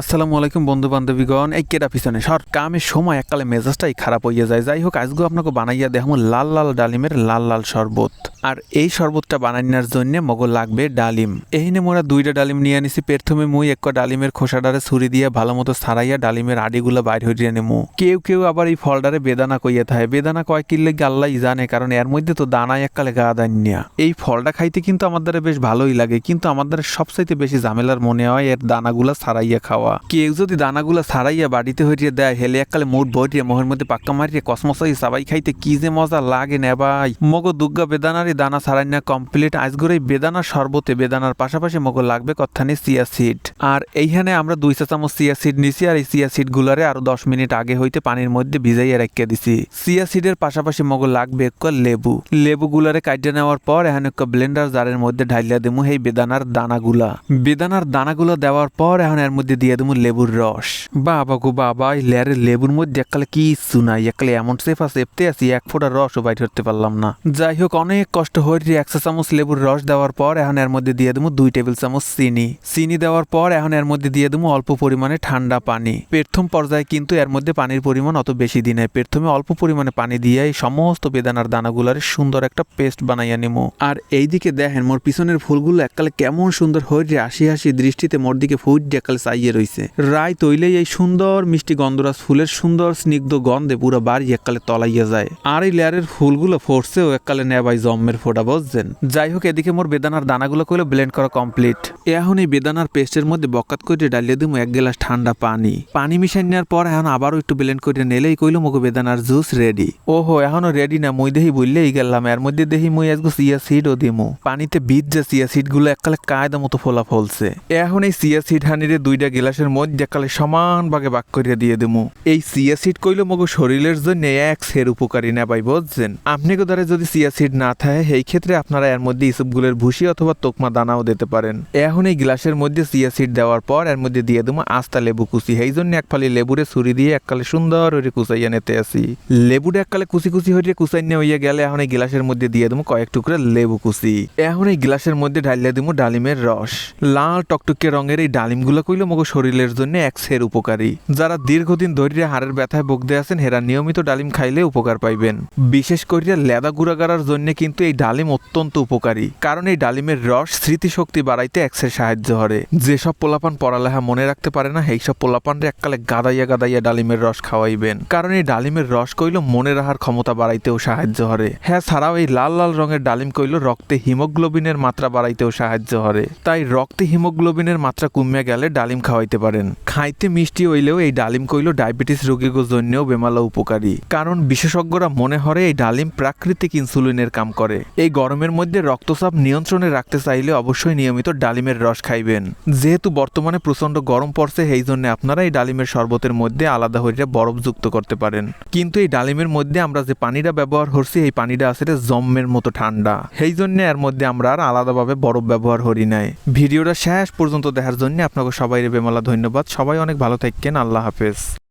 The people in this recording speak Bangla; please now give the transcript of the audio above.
আসসালামু আলাইকুম বন্ধু বান্ধবীগণ এই কেটা পিছনে? সর, কামের সময় এককালে মেজাজটাই খারাপ হইয়া যায়। যাই হোক, আজগু আপনাকে বানাইয়া দেখামো লাল লাল ডালিমের লাল লাল শরবত। আর এই শরবতটা বানাইনার জন্য মগো লাগবে ডালিম। এহিনে মোরা দুইটা ডালিম নিয়ে আনিছি। প্রথমে মুই এক ডালিমের খোসাডারে ছুরি দিয়ে ভালো মতো সারাইয়া ডালিমের আডিগুলো বাইর হইয়া নেমু। কেউ কেউ আবার এই ফলটারে বেদানা কইয়া থাকে বেদানা কয় কিনলে আল্লাহ জানে, কারণ এর মধ্যে তো দানায় এককালে গা দান্যা এই ফলটা খাইতে কিন্তু আমাদের বেশ ভালোই লাগে, কিন্তু আমাদের সবচাইতে বেশি ঝামেলার মনে হয় এর দানাগুলা ছাড়াইয়া খাওয়া। কেউ যদি দানাগুলা ছাড়াইয়া বাড়িতে হইয়া দেয়, হেলে এককালে মুড বইটিয়ে মোহের মধ্যে পাক্কা মারিয়ে কসমসাই সাবাই খাইতে কি যে মজা লাগে নে ভাই। মগো দুর্গা বেদানারই দানা ছাড়াই না কমপ্লিট আজগর এই বেদানার শরবতে বেদানার পাশাপাশি মগো লাগবে কথানি সিয়া সিড। আর এইখানে আমরা দুই চা চামচ সিয়া সিড নিছি আর এই সিয়া সিড গুলারে আরও দশ মিনিট আগে হইতে পানির মধ্যে ভিজাইয়া রাখিয়া দিছি। সিয়া সিডের পাশাপাশি মগো লাগবে এক লেবু লেবু। গুলারে কাটিয়ে নেওয়ার পর এখন এক ব্লেন্ডার জারের মধ্যে ঢাইলিয়া দেবো এই বেদানার দানাগুলা। বেদানার দানাগুলো দেওয়ার পর এখন এর মধ্যে দিয়ে দেবো লেবুর রস। বাবা গো বাবা, এই লেয়ারের লেবুর মধ্যে এককালে কি নাই এককালে এমন সেফা সেফতে আছি, এক ফোঁটা রসও বাইর করতে পারলাম না। যাই হোক, অনেক কষ্ট হয়ে একশো চামচ লেবুর রস দেওয়ার পর এখন এর মধ্যে দিয়ে দেবো দুই টেবিল চামচ চিনি। চিনি দেওয়ার পর এখন এর মধ্যে দিয়ে দেবো অল্প পরিমাণে ঠান্ডা পানি। প্রথম পর্যায়ে কিন্তু এর মধ্যে পানির পরিমাণ অত বেশি দিনে প্রথমে অল্প পরিমাণে পানি দিয়ে এই সমস্ত বেদানার দানাগুলার সুন্দর একটা পেস্ট বানাইয়া নিমু। আর এইদিকে দেখেন মোর পিছনের ফুলগুলো এককালে কেমন সুন্দর হয়ে হাসি হাসি দৃষ্টিতে মোর দিকে ফুট একালে চাইয়ে রইছে। রায় তৈলেই এই সুন্দর মিষ্টি গন্ধরাজ ফুলের সুন্দর স্নিগ্ধ গন্ধে পুরো বাড়ি এককালে তলাইয়া যায়। আর এই লেয়ারের ফুলগুলো ফোরসেও এককালে নেবাই জম্মের ফোটা বুঝছেন যাই হোক এদিকে মোর বেদানার দানাগুলো কইলো ব্লেন্ড করা কমপ্লিট এখন এই বেদানার পেস্টের মধ্যে বকাত করে ডালিয়ে দিমু, এক গ্লাস ঠান্ডা পানি। পানি মিশাই নেওয়ার পর এখন আবারও একটু ব্লেন্ড করে নেলেই কইলো মগো বেদানার জুস রেডি ওহো এখনও রেডি না, মুই দেহি বললেই গেলাম, এর মধ্যে দেহি মুই আজকে সিয়া সিডও দিমু। পানিতে বীজ যে সিয়া সিডগুলো এককালে কায়দা মতো ফোলা ফলছে। এখন এই সিয়া সিড হানিরে দুইটা গ্লাসের মধ্যে এককালে সমান ভাগে বাক করিয়া দিয়ে দিমু। এই সিয়া সিড কইলো মগো শরীরের জন্য এক সের উপকারী না পাই বুঝছেন? আপনি দ্বারা যদি সিয়া সিড না থাকে, সেই ক্ষেত্রে আপনারা এর মধ্যে ইসবগুলের ভুসি অথবা তোকমা দানাও দিতে পারেন। এখন এই গ্লাসের মধ্যে সিয়া সিড দেওয়ার পর এর মধ্যে দিয়ে দেবো আস্তা লেবু কুচি। সেই জন্য এক ফালি লেবুরে ছুরি দিয়ে এককালে সুন্দর হয়ে কুচাইয়া নিতে আসি। লেবুটা এককালে কুচি কুচি হয়ে কুচাই নিয়ে হইয়া গেলে এখন এই গ্লাসের মধ্যে দিয়ে দেবো কয়েক টুকরা লেবু কুচি। এখন এই গ্লাসের মধ্যে ঢালিয়ে দেবো ডালিমের রস। লাল টকটকে রঙের এই ডালিমগুলো কইলো মগো শরীরের জন্য এক সের উপকারী। যারা দীর্ঘদিন ধরে হাড়ের ব্যথায় ভুগতে আছেন, হেরা নিয়মিত ডালিম খাইলে উপকার পাইবেন। বিশেষ করে লেদা গুড়াগাড়ার জন্য কিন্তু এই ডালিম অত্যন্ত উপকারী। কারণ এই ডালিমের রস স্মৃতিশক্তি বাড়াইতে এক্সের সাহায্য করে। যেসব পোলাপান পড়ালেখা মনে রাখতে পারে না সেই সব পোলাপানরে এককালে গাদাইয়া গাদাইয়া ডালিমের রস খাওয়াইবেন। কারণ এই ডালিমের রস কইল মনে রাখার ক্ষমতা বাড়াইতেও সাহায্য করে। হ্যাঁ ছাড়াও এই লাল লাল রঙের ডালিম কইল রক্তে হিমোগ্লোবিনের মাত্রা বাড়াইতেও সাহায্য করে। তাই রক্তে হিমোগ্লোবিনের মাত্রা কমে গেলে ডালিম খাওয়াইতে পারেন। খাইতে মিষ্টি হইলেও এই ডালিম কইল ডায়াবেটিস রোগীর জন্যও বেমালা উপকারী। কারণ বিশেষজ্ঞরা মনে হরে এই ডালিম প্রাকৃতিক ইনসুলিনের কাম করে। এই গরমের মধ্যে রক্তচাপ নিয়ন্ত্রণে রাখতে চাইলে অবশ্যই নিয়মিত ডালিমের রস খাইবেন। যেহেতু বর্তমানে প্রচণ্ড গরম পড়ছে, সেই জন্য আপনারা এই ডালিমের শরবতের মধ্যে আলাদা হইয়া বরফ যুক্ত করতে পারেন। কিন্তু এই ডালিমের মধ্যে আমরা যে পানিটা ব্যবহার করছি, এই পানিটা আসলে জম্মের মতো ঠান্ডা। সেই জন্য এর মধ্যে আমরা আর আলাদাভাবে বরফ ব্যবহার করি নাই। ভিডিওটা শেষ পর্যন্ত দেখার জন্য আপনাকে সবাই বেমালা ধন্যবাদ। সবাই অনেক ভালো থাকেন আল্লাহ হাফেজ।